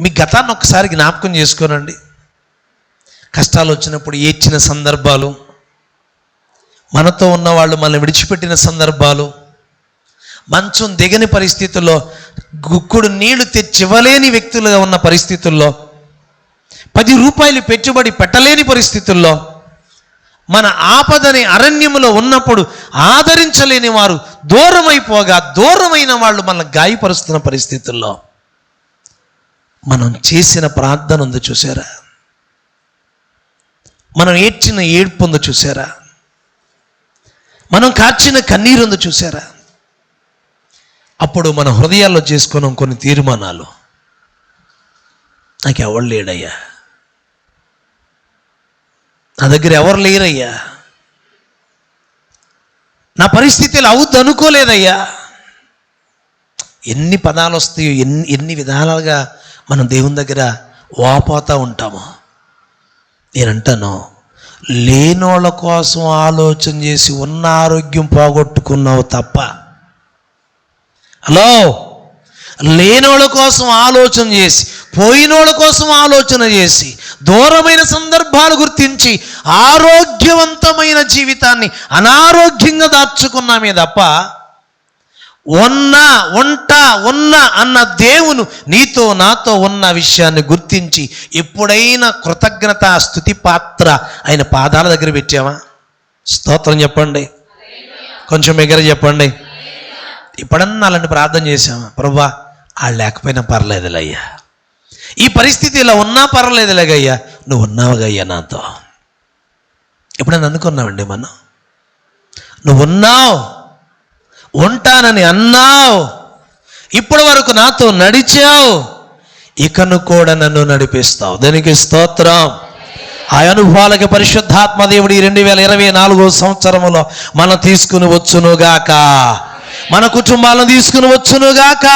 మీ గతాన్ని ఒకసారి జ్ఞాపకం చేసుకోనండి. కష్టాలు వచ్చినప్పుడు ఏడ్చిన సందర్భాలు మనతో ఉన్న వాళ్ళు మనల్ని విడిచిపెట్టిన సందర్భాలు మంచం దిగని పరిస్థితుల్లో గుక్కుడు నీళ్ళు తెచ్చివ్వలేని వ్యక్తులుగా ఉన్న పరిస్థితుల్లో పది రూపాయలు పెట్టుబడి పెట్టలేని పరిస్థితుల్లో మన ఆపదని అరణ్యములో ఉన్నప్పుడు ఆదరించలేని వారు దూరమైపోగా దూరమైన వాళ్ళు మనల్ని గాయపరుస్తున్న పరిస్థితుల్లో. మనం చేసిన ప్రార్థన ఉంది చూసారా? మనం ఏడ్చిన ఏడ్పు ఉందో చూసారా? మనం కార్చిన కన్నీరు ఉందో చూసారా? అప్పుడు మన హృదయాల్లో చేసుకున్నాం కొన్ని తీర్మానాలు. నాకు ఎవరు లేడయ్యా? నా దగ్గర ఎవరు లేరయ్యా? నా పరిస్థితులు అవుద్దు అనుకోలేదయ్యా. ఎన్ని పదాలు వస్తాయో ఎన్ని ఎన్ని విధాలుగా మనం దేవుని దగ్గర వాపోతూ ఉంటాము. నేనంటాను లేనోళ్ళ కోసం ఆలోచన చేసి ఉన్న ఆరోగ్యం పోగొట్టుకున్నావు తప్ప. హలో? లేనోళ్ళ కోసం ఆలోచన చేసి పోయినోళ్ళ కోసం ఆలోచన చేసి దూరమైన సందర్భాలు గుర్తించి ఆరోగ్యవంతమైన జీవితాన్ని అనారోగ్యంగా దాచుకున్నామే తప్ప ఉన్నా ఉంటా ఉన్నా అన్న దేవును నీతో నాతో ఉన్న విషయాన్ని గుర్తించి ఎప్పుడైనా కృతజ్ఞత స్థుతి పాత్ర ఆయన పాదాల దగ్గర పెట్టామా స్తోత్రం చెప్పండి. కొంచెం ఎగర చెప్పండి. ఇప్పుడన్నా అలాంటి ప్రార్థన చేశామా ప్రభా వాళ్ళు లేకపోయినా పర్లేదులయ్యా. ఈ పరిస్థితి ఇలా ఉన్నా పర్లేదులేగయ్యా. నువ్వు ఉన్నావుగయ్యా నాతో. ఎప్పుడైనా అనుకున్నావండి మనం? నువ్వు ఉన్నావు. ఉంటానని అన్నావు. ఇప్పటి వరకు నాతో నడిచావు. ఇకను కూడా నన్ను నడిపిస్తావు. దానికి స్తోత్రం? ఆ అనుభవాలకి పరిశుద్ధాత్మ దేవుడు ఈ రెండు వేల ఇరవై నాలుగో సంవత్సరములో మనం తీసుకుని వచ్చునుగాక. మన కుటుంబాలను తీసుకుని వచ్చునుగాక.